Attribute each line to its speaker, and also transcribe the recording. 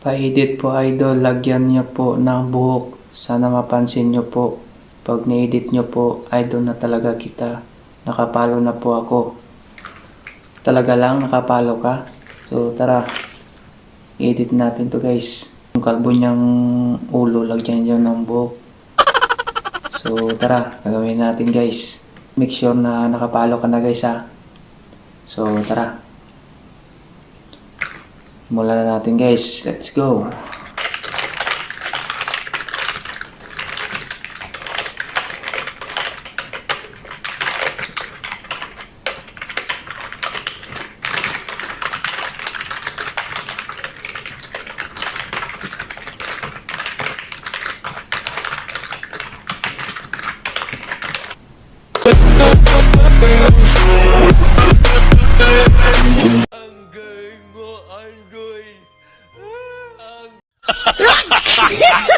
Speaker 1: Pa-edit po idol, lagyan niyo po ng buhok. Sana mapansin niyo po. Pag ni-edit niyo po, idol na talaga kita. Nakapalo na po ako. Talaga lang, nakapalo ka? So tara, edit natin to guys. Yung kalbo niyang ulo, lagyan niyo ng buhok. So tara, gagawin natin guys. Make sure na nakapalo ka na guys ha. So tara. Simulan na natin guys. Let's go.
Speaker 2: người.